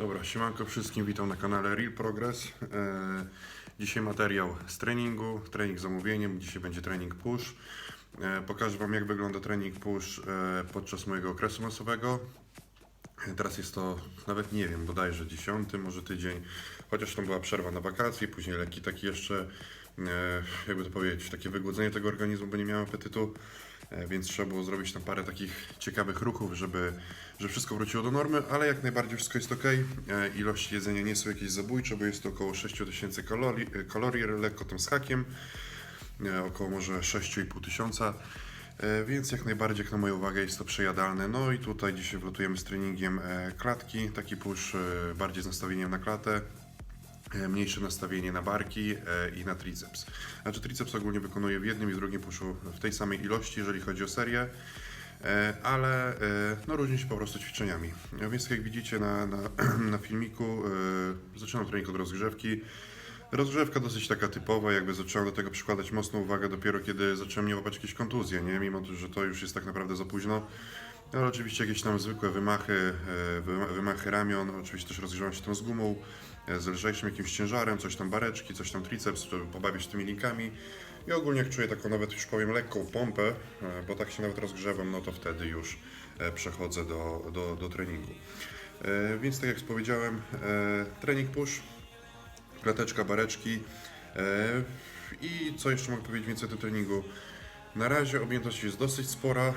Dobra, siemanko wszystkim, witam na kanale Real Progress. E, dzisiaj materiał z treningu, trening z zamówieniem, dzisiaj będzie trening push. E, pokażę Wam jak wygląda trening push e, podczas mojego okresu masowego. Teraz jest to nawet nie wiem, bodajże dziesiąty, może tydzień, chociaż tam była przerwa na wakacje, później lekki taki jeszcze, jakby to powiedzieć, takie wygłodzenie tego organizmu, bo nie miałem apetytu, więc trzeba było zrobić tam parę takich ciekawych ruchów, żeby, żeby wszystko wróciło do normy, ale jak najbardziej wszystko jest ok. Ilości jedzenia nie są jakieś zabójcze, bo jest to około 6000 kalorii, e, kalorii lekko tam z e, około może 6,5 tysiąca. E, Więc jak najbardziej, jak na moją uwagę, jest to przejadalne. No i tutaj dzisiaj wlatujemy z treningiem e, klatki, taki push e, bardziej z nastawieniem na klatę, e, mniejsze nastawienie na barki e, i na triceps. Znaczy triceps ogólnie wykonuję w jednym i w drugim puszu w tej samej ilości, jeżeli chodzi o serię. E, Ale e, no, różni się po prostu ćwiczeniami. E, Więc tak jak widzicie na, na, na filmiku, e, zaczynam trening od rozgrzewki. Rozgrzewka dosyć taka typowa, jakby zacząłem do tego przykładać mocną uwagę dopiero kiedy zacząłem nie łapać jakieś kontuzje, nie? Mimo to, że to już jest tak naprawdę za późno. Ale oczywiście jakieś tam zwykłe wymachy, e, wyma- wymachy ramion, oczywiście też rozgrzewam się tam z gumą, e, z lżejszym jakimś ciężarem, coś tam bareczki, coś tam triceps, żeby pobawić tymi linkami. I ogólnie jak czuję taką nawet już powiem lekką pompę, e, bo tak się nawet rozgrzewam, no to wtedy już e, przechodzę do, do, do treningu. E, Więc tak jak powiedziałem, e, trening push, klateczka, bareczki. E, I co jeszcze mogę powiedzieć więcej o tym treningu? Na razie objętość jest dosyć spora,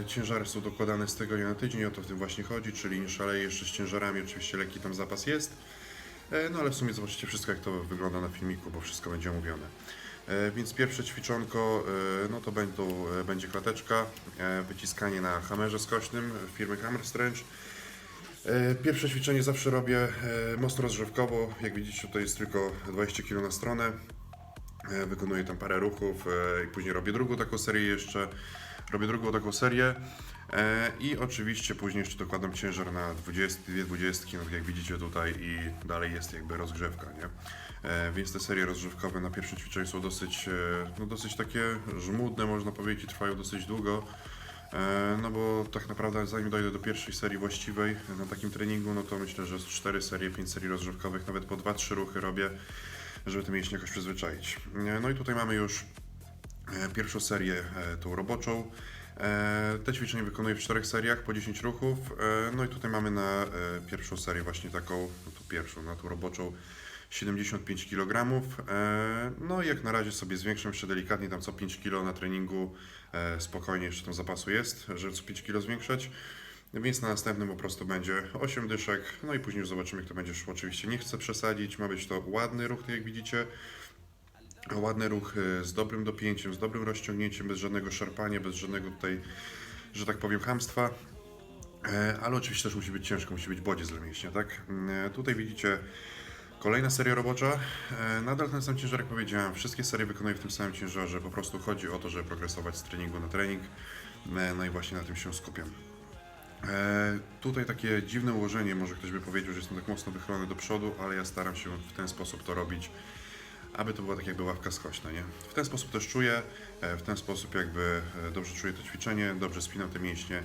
e, ciężary są dokładane z tygodnia na tydzień, o to w tym właśnie chodzi, czyli nie szaleję jeszcze z ciężarami, oczywiście lekki tam zapas jest, E, no ale w sumie zobaczycie wszystko jak to wygląda na filmiku, bo wszystko będzie omówione. E, Więc pierwsze ćwiczonko, e, no to będą, e, będzie klateczka, e, wyciskanie na hamerze skośnym firmy Hammer Strength. E, Pierwsze ćwiczenie zawsze robię e, mocno rozgrzewkowo. Jak widzicie, tutaj jest tylko 20 kg na stronę. E, Wykonuję tam parę ruchów e, i później robię drugą taką serię jeszcze. Robię drugą taką serię e, i oczywiście później jeszcze dokładam ciężar na 20, dwie 20, no tak jak widzicie tutaj i dalej jest jakby rozgrzewka, nie? Więc te serie rozgrzewkowe na pierwszym ćwiczeniu są dosyć, no dosyć takie żmudne, można powiedzieć, i trwają dosyć długo. No bo tak naprawdę zanim dojdę do pierwszej serii właściwej na takim treningu, no to myślę, że z 4 serie, 5 serii rozgrzewkowych, nawet po 2-3 ruchy robię, żeby te mięśnie jakoś przyzwyczaić. E, No i tutaj mamy już e, pierwszą serię, e, tą roboczą. Te ćwiczenie wykonuję w czterech seriach po 10 ruchów. No i tutaj mamy na pierwszą serię właśnie taką, no tu pierwszą, na tą roboczą 75 kg. No i jak na razie sobie zwiększam jeszcze delikatnie, tam co 5 kg na treningu spokojnie jeszcze tam zapasu jest, żeby co 5 kg zwiększać. Więc na następnym po prostu będzie 8 dyszek, no i później już zobaczymy jak to będzie szło. Oczywiście nie chcę przesadzić, ma być to ładny ruch, tak jak widzicie. Ładny ruch e, z dobrym dopięciem, z dobrym rozciągnięciem, bez żadnego szarpania, bez żadnego tutaj, że tak powiem, hamstwa. E, Ale oczywiście też musi być ciężko, musi być bodziec dla mięśnia, tak? E, Tutaj widzicie kolejna seria robocza. Nadal ten sam ciężar, jak powiedziałem. Wszystkie serie wykonuję w tym samym ciężarze. Po prostu chodzi o to, żeby progresować z treningu na trening. No i właśnie na tym się skupiam. E, tutaj takie dziwne ułożenie, może ktoś by powiedział, że jestem tak mocno wychylony do przodu, ale ja staram się w ten sposób to robić, aby to była tak jakby ławka skośna, nie? W ten sposób też czuję, e, w ten sposób jakby e, dobrze czuję to ćwiczenie, dobrze spinam te mięśnie,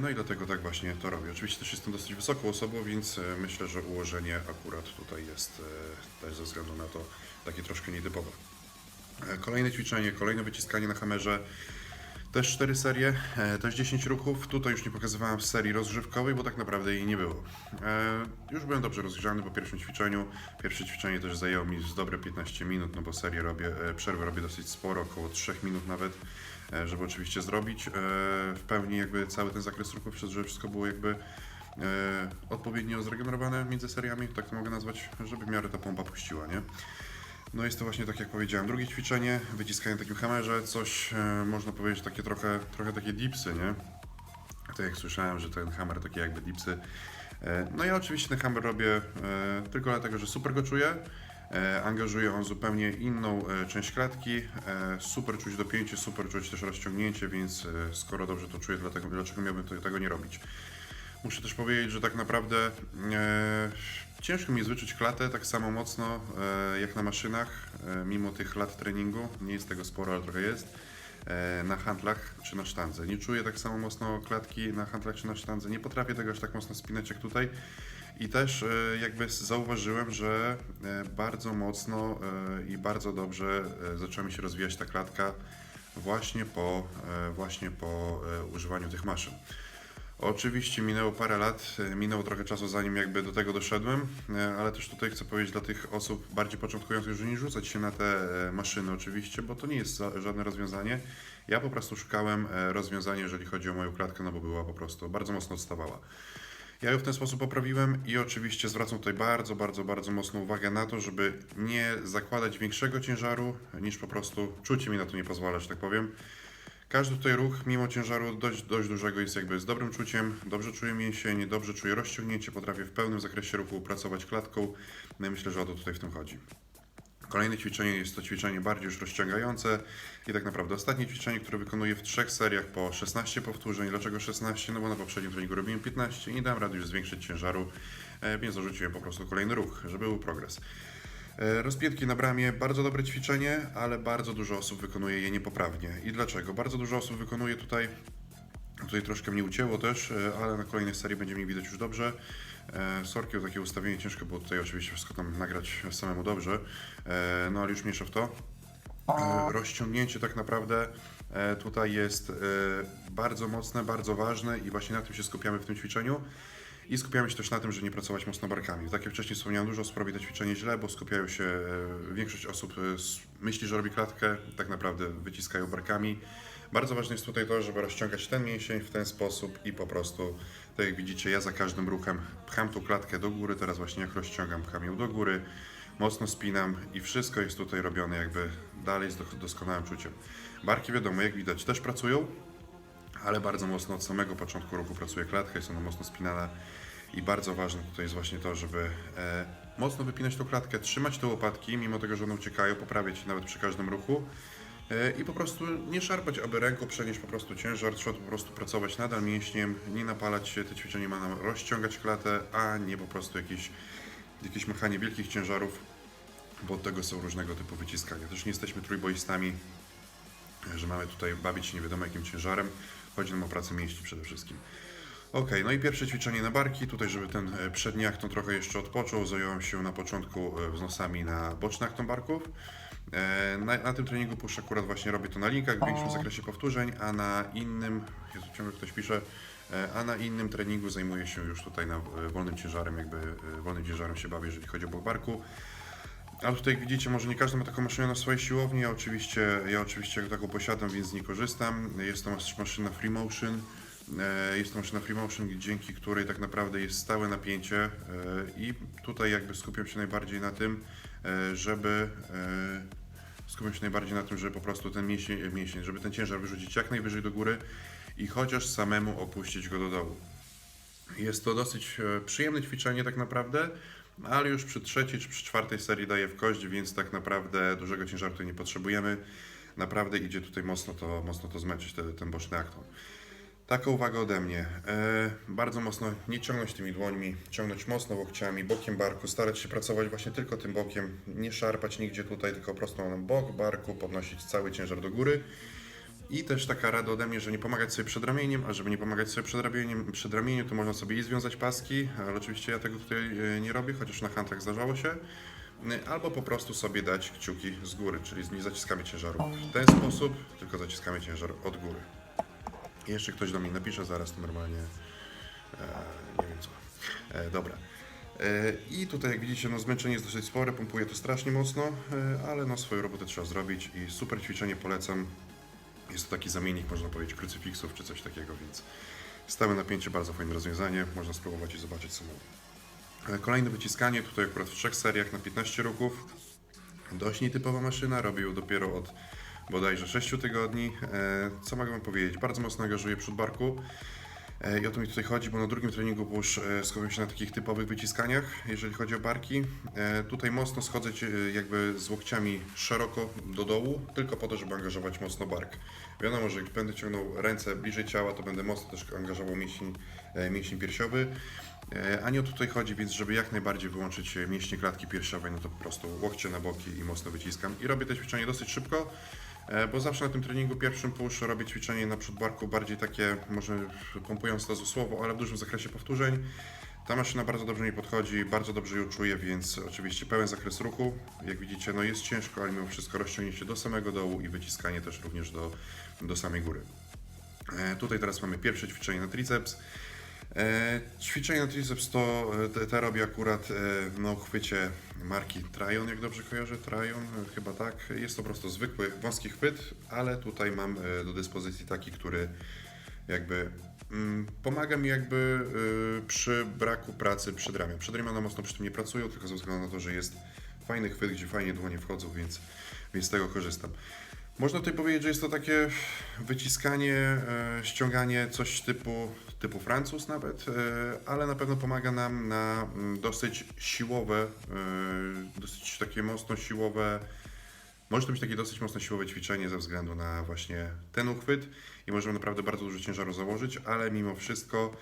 no i dlatego tak właśnie to robię. Oczywiście też jestem dosyć wysoką osobą, więc myślę, że ułożenie akurat tutaj jest też ze względu na to takie troszkę nietypowe. Kolejne ćwiczenie, kolejne wyciskanie na hamerze. Też 4 serie, e, też 10 ruchów. Tutaj już nie pokazywałem serii rozgrzewkowej, bo tak naprawdę jej nie było. E, Już byłem dobrze rozgrzany po pierwszym ćwiczeniu. Pierwsze ćwiczenie też zajęło mi z dobre 15 minut, no bo serię robię, e, przerwę robię dosyć sporo, około 3 minut nawet, żeby oczywiście zrobić w pełni jakby cały ten zakres ruchów, żeby wszystko było jakby odpowiednio zregenerowane między seriami, tak to mogę nazwać, żeby w miarę ta pompa puściła, nie? No jest to właśnie tak jak powiedziałem, drugie ćwiczenie, wyciskanie takim hamerze, coś e, można powiedzieć takie trochę, trochę takie dipsy, nie? Tak jak słyszałem, że ten hammer takie jakby dipsy. E, no ja oczywiście ten hammer robię e, tylko dlatego, że super go czuję. E, angażuje on zupełnie inną e, część klatki. E, super czuć dopięcie, super czuć też rozciągnięcie, więc e, skoro dobrze to czuję, dlatego, dlaczego miałbym to, tego nie robić? Muszę też powiedzieć, że tak naprawdę e, ciężko mi jest klatę tak samo mocno e, jak na maszynach, e, mimo tych lat treningu. Nie jest tego sporo, ale trochę jest. E, na handlach czy na sztandze. Nie czuję tak samo mocno klatki na handlach czy na sztandze. Nie potrafię tego aż tak mocno spinać jak tutaj. I też jakby zauważyłem, że bardzo mocno i bardzo dobrze zaczęła mi się rozwijać ta klatka właśnie po, właśnie po używaniu tych maszyn. Oczywiście minęło parę lat, e, minęło trochę czasu zanim jakby do tego doszedłem, e, ale też tutaj chcę powiedzieć dla tych osób bardziej początkujących, że nie rzucać się na te e, maszyny oczywiście, bo to nie jest żadne rozwiązanie. Ja po prostu szukałem rozwiązania, jeżeli chodzi o moją klatkę, no bo była po prostu bardzo mocno odstawała. Ja ją w ten sposób poprawiłem i oczywiście zwracam tutaj bardzo, bardzo, bardzo mocną uwagę na to, żeby nie zakładać większego ciężaru niż po prostu czucie mi na to nie pozwala, że tak powiem. Każdy tutaj ruch, mimo ciężaru dość, dość dużego, jest jakby z dobrym czuciem. Dobrze czuję mięsień, dobrze czuję rozciągnięcie, potrafię w pełnym zakresie ruchu pracować klatką. No i myślę, że o to tutaj w tym chodzi. Kolejne ćwiczenie jest to ćwiczenie bardziej już rozciągające i tak naprawdę ostatnie ćwiczenie, które wykonuję w trzech seriach po 16 powtórzeń. Dlaczego 16? No bo na poprzednim treningu robiłem 15 i nie dałem rady już zwiększyć ciężaru, e, więc dorzuciłem po prostu kolejny ruch, żeby był progres. E, Rozpiętki na bramie, bardzo dobre ćwiczenie, ale bardzo dużo osób wykonuje je niepoprawnie. I dlaczego? Bardzo dużo osób wykonuje tutaj, tutaj troszkę mnie ucięło też, e, ale na kolejnej serii będzie mnie widać już dobrze. E, Sorki o takie ustawienie, ciężko było tutaj oczywiście wszystko tam nagrać samemu dobrze, E, no ale już mniejsza w to. E, Rozciągnięcie tak naprawdę e, tutaj jest e, bardzo mocne, bardzo ważne i właśnie na tym się skupiamy w tym ćwiczeniu. I skupiamy się też na tym, że nie pracować mocno barkami. Tak jak wcześniej wspomniałem, dużo osób robi to ćwiczenie źle, bo skupiają się, e, większość osób e, myśli, że robi klatkę, tak naprawdę wyciskają barkami. Bardzo ważne jest tutaj to, żeby rozciągać ten mięsień w ten sposób i po prostu, tak jak widzicie, ja za każdym ruchem pcham tą klatkę do góry, teraz właśnie jak rozciągam, pcham ją do góry, mocno spinam i wszystko jest tutaj robione jakby dalej z do- doskonałym czuciem. Barki wiadomo, jak widać, też pracują, ale bardzo mocno od samego początku ruchu pracuje klatka, jest ona mocno spinana i bardzo ważne tutaj jest właśnie to, żeby e, mocno wypinać tą klatkę, trzymać te łopatki, mimo tego, że one uciekają, poprawiać je nawet przy każdym ruchu e, i po prostu nie szarpać, aby ręką przenieść po prostu ciężar, trzeba po prostu pracować nadal mięśniem, nie napalać się, te ćwiczenie ma nam rozciągać klatę, a nie po prostu jakieś, jakieś machanie wielkich ciężarów, bo od tego są różnego typu wyciskania. Też nie jesteśmy trójboistami, że mamy tutaj bawić się nie wiadomo jakim ciężarem. Chodzi nam o pracę mięśni przede wszystkim. Ok, no i pierwsze ćwiczenie na barki. Tutaj, żeby ten e, przedni akton trochę jeszcze odpoczął, zająłem się na początku e, wznosami na boczny akton barków. E, Na, na tym treningu push akurat właśnie robię to na linkach w większym zakresie powtórzeń, a na innym, Jezu, ciągle ktoś pisze, a na innym treningu zajmuję się już tutaj na wolnym ciężarem, jakby wolnym ciężarem się bawię, jeżeli chodzi o bok barku. Ale tutaj widzicie, może nie każdy ma taką maszynę na swojej siłowni. Ja oczywiście, ja oczywiście taką posiadam, więc z niej korzystam. Jest to mas- maszyna Free Motion. E, Jest to maszyna Free Motion, dzięki której tak naprawdę jest stałe napięcie e, i tutaj jakby skupiam się najbardziej na tym, e, żeby skupiam się najbardziej na tym, żeby po prostu ten mięsień, mięsień, żeby ten ciężar wyrzucić jak najwyżej do góry i chociaż samemu opuścić go do dołu. Jest to dosyć przyjemne ćwiczenie tak naprawdę, ale już przy trzeciej czy przy czwartej serii daje w kość, więc tak naprawdę dużego ciężaru tutaj nie potrzebujemy. Naprawdę idzie tutaj mocno to, mocno to zmęczyć, te, ten boczny akton. Taka uwaga ode mnie. E, bardzo mocno nie ciągnąć tymi dłońmi, ciągnąć mocno łokciami, bokiem barku, starać się pracować właśnie tylko tym bokiem, nie szarpać nigdzie tutaj, tylko prosto na bok barku, podnosić cały ciężar do góry. I też taka rada ode mnie, że nie pomagać sobie przed ramieniem, a żeby nie pomagać sobie przed ramieniem, przed ramieniem to można sobie i związać paski, ale oczywiście ja tego tutaj e, nie robię, chociaż na hantrach zdarzało się. E, Albo po prostu sobie dać kciuki z góry, czyli nie zaciskamy ciężaru w ten sposób, tylko zaciskamy ciężar od góry. I jeszcze ktoś do mnie napisze zaraz, to normalnie e, nie wiem co. E, dobra. E, I tutaj jak widzicie, no zmęczenie jest dosyć spore, pompuje to strasznie mocno, ale no swoją robotę trzeba zrobić i super ćwiczenie polecam. Jest to taki zamiennik, można powiedzieć, krucyfiksów czy coś takiego, więc stałe napięcie, bardzo fajne rozwiązanie. Można spróbować i zobaczyć samemu. E, Kolejne wyciskanie, tutaj akurat w trzech seriach na 15 ruchów. Dość nietypowa maszyna, robię ją dopiero od bodajże 6 tygodni. E, Co mogę powiedzieć? Bardzo mocno angażuję przód barku. E, I o to mi tutaj chodzi, bo na drugim treningu push e, skupiam się na takich typowych wyciskaniach, jeżeli chodzi o barki. E, Tutaj mocno schodzę jakby z łokciami szeroko do dołu, tylko po to, żeby angażować mocno bark. Wiadomo, że jak będę ciągnął ręce bliżej ciała, to będę mocno też angażował mięsień, mięsień piersiowy. A nie o to tutaj chodzi, więc żeby jak najbardziej wyłączyć mięśnie klatki piersiowej, no to po prostu łokcie na boki i mocno wyciskam. I robię to ćwiczenie dosyć szybko. E, Bo zawsze na tym treningu pierwszym push robię ćwiczenie na przód barku bardziej takie, może pompując to słowo, ale w dużym zakresie powtórzeń. Ta maszyna bardzo dobrze mi podchodzi, bardzo dobrze ją czuję, więc oczywiście pełen zakres ruchu. Jak widzicie, no jest ciężko, ale mimo wszystko rozciągnięcie do samego dołu i wyciskanie też również do, do samej góry. E, tutaj teraz mamy pierwsze ćwiczenie na triceps. E, ćwiczenie na triceps to e, te, te akurat e, na uchwycie marki Tryon, jak dobrze kojarzę, Tryon, chyba tak. Jest to po prostu zwykły, wąski chwyt, ale tutaj mam do dyspozycji taki, który jakby mm, pomaga mi jakby przy braku pracy przed ramię. Przed ramiona mocno przy tym nie pracują, tylko ze względu na to, że jest fajny chwyt, gdzie fajnie dłonie wchodzą, więc, więc z tego korzystam. Można tutaj powiedzieć, że jest to takie wyciskanie, ściąganie, coś typu, typu Francuz nawet, e, ale na pewno pomaga nam na mm, dosyć siłowe, e, dosyć takie mocno siłowe może to być takie dosyć mocno siłowe ćwiczenie ze względu na właśnie ten uchwyt i możemy naprawdę bardzo dużo ciężaru założyć, ale mimo wszystko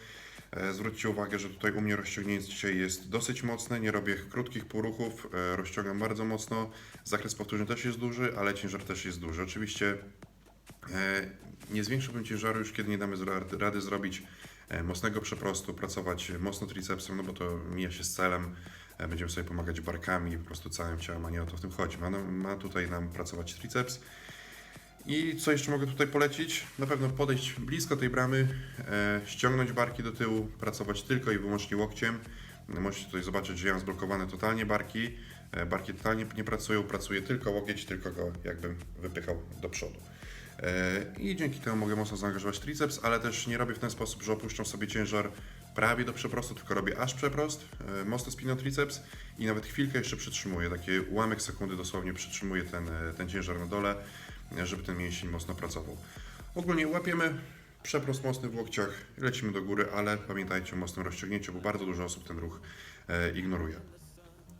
e, zwróćcie uwagę, że tutaj u mnie rozciągnięcie jest dosyć mocne, nie robię krótkich półruchów, e, rozciągam bardzo mocno, zakres powtórzeń też jest duży, ale ciężar też jest duży. Oczywiście nie zwiększyłbym ciężaru już kiedy nie damy rady zrobić e, mocnego przeprostu, pracować mocno tricepsem, no bo to mija się z celem. E, Będziemy sobie pomagać barkami, po prostu całym ciałem, a nie o to w tym chodzi. Ma, ma tutaj nam pracować triceps. I co jeszcze mogę tutaj polecić? Na pewno podejść blisko tej bramy, e, ściągnąć barki do tyłu, pracować tylko i wyłącznie łokciem. Możecie tutaj zobaczyć, że ja mam zblokowane totalnie barki. E, barki totalnie nie pracują, pracuje tylko łokieć, tylko go jakbym wypychał do przodu. E, I dzięki temu mogę mocno zaangażować triceps, ale też nie robię w ten sposób, że opuszczam sobie ciężar prawie do przeprostu, tylko robię aż przeprost, e, mocno spinam triceps i nawet chwilkę jeszcze przytrzymuję, taki ułamek sekundy dosłownie przytrzymuję ten, ten ciężar na dole, żeby ten mięsień mocno pracował. Ogólnie łapiemy przeprost mocny w łokciach, lecimy do góry, ale pamiętajcie o mocnym rozciągnięciu, bo bardzo dużo osób ten ruch ignoruje.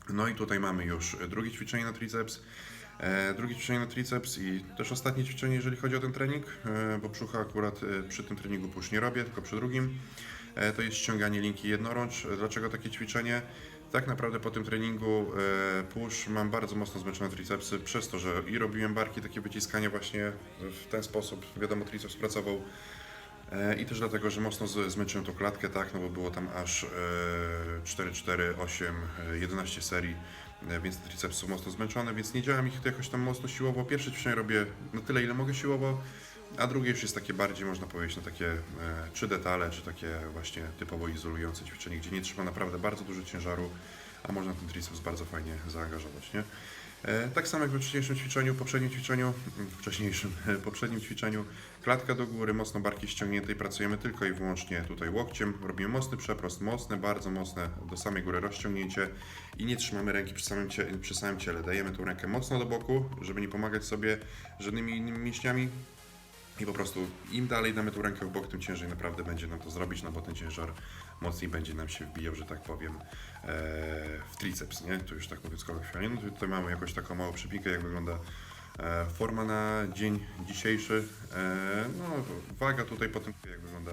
No i tutaj mamy już drugie ćwiczenie na triceps. E, drugie ćwiczenie na triceps i też ostatnie ćwiczenie, jeżeli chodzi o ten trening, e, bo brzucha akurat e, przy tym treningu push nie robię, tylko przy drugim. To jest ściąganie linki jednorącz. Dlaczego takie ćwiczenie? Tak naprawdę po tym treningu push mam bardzo mocno zmęczone tricepsy, przez to, że i robiłem barki, takie wyciskanie właśnie w ten sposób, wiadomo, triceps pracował I też dlatego, że mocno zmęczyłem tą klatkę, tak, no bo było tam aż e, 4, 4, 8, e, 11 serii, e, więc te tricepsy są mocno zmęczone, więc nie działam ich jakoś tam mocno siłowo. Pierwsze ćwiczenie robię na tyle, ile mogę siłowo, a drugie już jest takie bardziej, można powiedzieć, na takie e, czy detale, czy takie właśnie typowo izolujące ćwiczenie, gdzie nie trzeba naprawdę bardzo dużo ciężaru, a można ten triceps bardzo fajnie zaangażować, nie? E, Tak samo jak we wcześniejszym ćwiczeniu, poprzednim ćwiczeniu, wcześniejszym, poprzednim ćwiczeniu, klatka do góry, mocno barki ściągnięte i pracujemy tylko i wyłącznie tutaj łokciem. Robimy mocny przeprost, mocne, bardzo mocne do samej góry rozciągnięcie i nie trzymamy ręki przy samym, przy samym ciele. Dajemy tą rękę mocno do boku, żeby nie pomagać sobie żadnymi innymi mięśniami. I po prostu im dalej damy tą rękę w bok, tym ciężej naprawdę będzie nam to zrobić, no bo ten ciężar mocniej będzie nam się wbijał, że tak powiem, e, w triceps, nie? To już tak mówiąc kolokwialnie. No tutaj mamy jakąś taką małą przypinkę, jak wygląda e, forma na dzień dzisiejszy. E, no, waga tutaj po tym, jak wygląda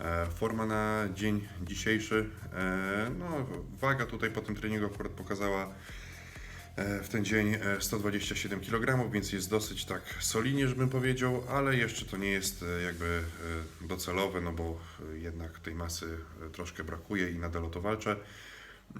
e, forma na dzień dzisiejszy. E, no, waga tutaj po tym treningu akurat pokazała w ten dzień e, 127 kg, więc jest dosyć tak solidnie, żebym powiedział, ale jeszcze to nie jest e, jakby e, docelowe, no bo e, jednak tej masy e, troszkę brakuje i nadal o to walczę.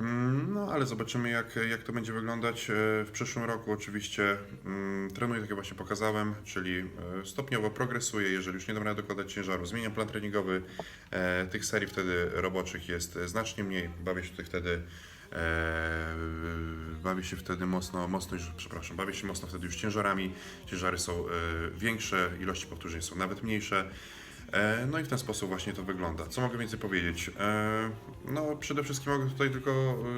Mm, No, ale zobaczymy, jak, jak to będzie wyglądać e, w przyszłym roku. Oczywiście mm, trenuję, tak jak właśnie pokazałem, czyli e, stopniowo progresuję. Jeżeli już nie dam rady dokładać ciężaru, zmieniam plan treningowy. E, Tych serii wtedy roboczych jest e, znacznie mniej. Bawię się tutaj wtedy e, bawię się wtedy mocno, mocno już, przepraszam, bawię się mocno wtedy już ciężarami. Ciężary są e, większe, ilości powtórzeń są nawet mniejsze. E, No i w ten sposób właśnie to wygląda. Co mogę więcej powiedzieć? E, No przede wszystkim mogę tutaj tylko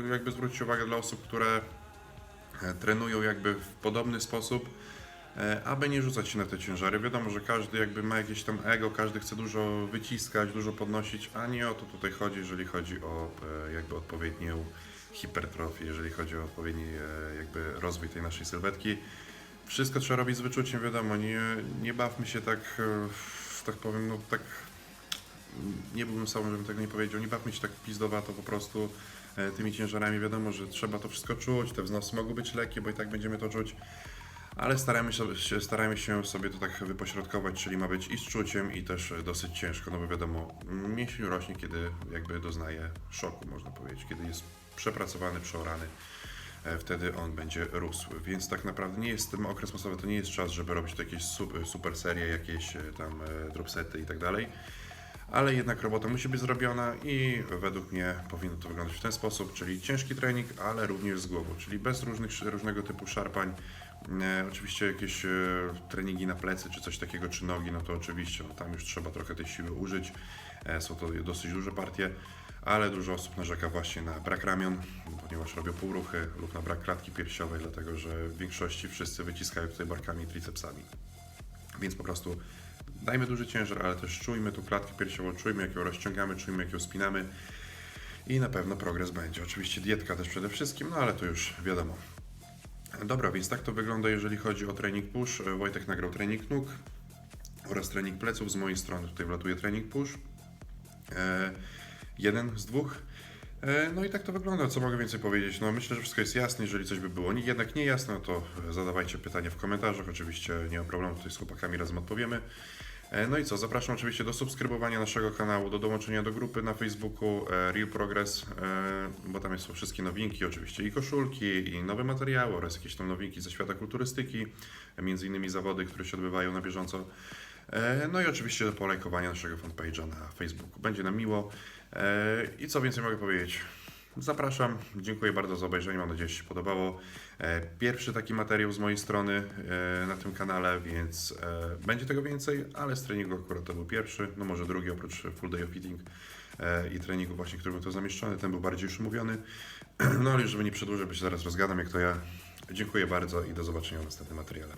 e, jakby zwrócić uwagę dla osób, które e, trenują jakby w podobny sposób, e, aby nie rzucać się na te ciężary. Wiadomo, że każdy jakby ma jakieś tam ego, każdy chce dużo wyciskać, dużo podnosić, a nie o to tutaj chodzi, jeżeli chodzi o e, jakby odpowiednią hipertrofię, jeżeli chodzi o odpowiedni e, jakby rozwój tej naszej sylwetki. Wszystko trzeba robić z wyczuciem, wiadomo, nie, nie bawmy się tak, e, tak powiem, no tak, nie byłbym sobą, żebym tego nie powiedział, nie bawmy się tak pizdowato po prostu e, tymi ciężarami, wiadomo, że trzeba to wszystko czuć, te wznosy mogą być lekkie, bo i tak będziemy to czuć, ale staramy się, staramy się sobie to tak wypośrodkować, czyli ma być i z czuciem, i też dosyć ciężko, no bo wiadomo, mięsień rośnie, kiedy jakby doznaje szoku, można powiedzieć, kiedy jest przepracowany, przeorany, e, wtedy on będzie rósł. Więc tak naprawdę nie jest ten okres masowy, to nie jest czas, żeby robić jakieś super, super serie, jakieś e, tam e, dropsety i tak dalej. Ale jednak robota musi być zrobiona i według mnie powinno to wyglądać w ten sposób, czyli ciężki trening, ale również z głową, czyli bez różnych, różnego typu szarpań. E, oczywiście jakieś e, treningi na plecy czy coś takiego, czy nogi, no to oczywiście no, tam już trzeba trochę tej siły użyć. E, są to dosyć duże partie, ale dużo osób narzeka właśnie na brak ramion, ponieważ robią półruchy lub na brak klatki piersiowej, dlatego że w większości wszyscy wyciskają tutaj barkami i tricepsami. Więc po prostu dajmy duży ciężar, ale też czujmy tu klatkę piersiową, czujmy jak ją rozciągamy, czujmy jak ją spinamy i na pewno progres będzie. Oczywiście dietka też przede wszystkim, no ale to już wiadomo. Dobra, więc tak to wygląda, jeżeli chodzi o trening push. Wojtek nagrał trening nóg oraz trening pleców. Z mojej strony tutaj wlatuje trening push. E, jeden z dwóch. E, No i tak to wygląda. Co mogę więcej powiedzieć? No myślę, że wszystko jest jasne. Jeżeli coś by było nie- jednak niejasne, to zadawajcie pytania w komentarzach. Oczywiście nie ma problemu, tutaj z chłopakami razem odpowiemy. E, No i co, zapraszam oczywiście do subskrybowania naszego kanału, do dołączenia do grupy na Facebooku e, Real Progress, e, bo tam są wszystkie nowinki, oczywiście i koszulki, i nowe materiały oraz jakieś tam nowinki ze świata kulturystyki, między innymi zawody, które się odbywają na bieżąco. No i oczywiście do polajkowania naszego fanpage'a na Facebooku. Będzie nam miło. I co więcej mogę powiedzieć? Zapraszam. Dziękuję bardzo za obejrzenie. Mam nadzieję, że się podobało. E, Pierwszy taki materiał z mojej strony e, na tym kanale, więc e, będzie tego więcej, ale z treningu akurat to był pierwszy, no może drugi oprócz Full Day of e, i treningu właśnie, który był to zamieszczony. Ten był bardziej już mówiony. No ale żeby nie przedłużać, bo się zaraz rozgadam jak to ja. Dziękuję bardzo i do zobaczenia w następnym materiale.